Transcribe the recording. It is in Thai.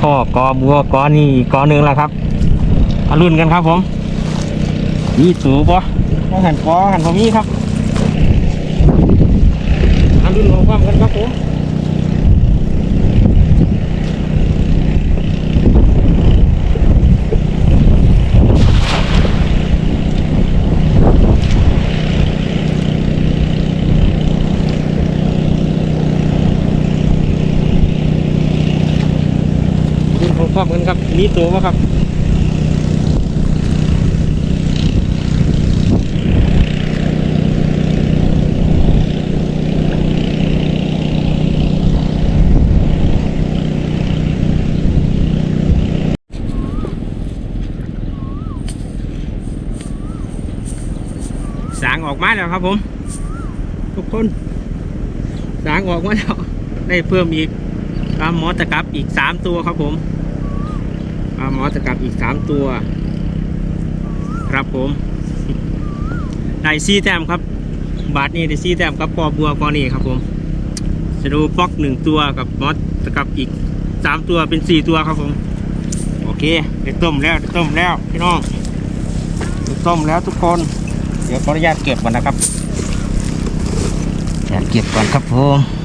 พ่อกอบัวกอนี่กอหนึ่งแล้วครับอรุณกันครับผมนี่สูบปะต้อหันกอหันพอมีครับเอารุ่นของความกันครับผม รุ่นของความกันครับนี่ตัวปะครับสางออกมาแล้วครับผม ทุกคน สางออกมาแล้วได้เพิ่มอีกปลาหมอตะกับอีกสามตัวครับผม ปลามอตะกับอีกสามตัว ครับผมได้ซีแต้มครับ บาทนี้ได้ซีแต้มกับปอบัวกอนี่ครับผมสะดูป๊อกหนึ่งตัวกับมอสตะกับอีกสามตัวเป็นสี่ตัวครับผม โอเคได้ต้มแล้วได้ต้มแล้วพี่น้องได้ต้มแล้วทุกคน เดี๋ยวขออนุญาตเก็บก่อนนะครับอยากเก็บก่อนครับผม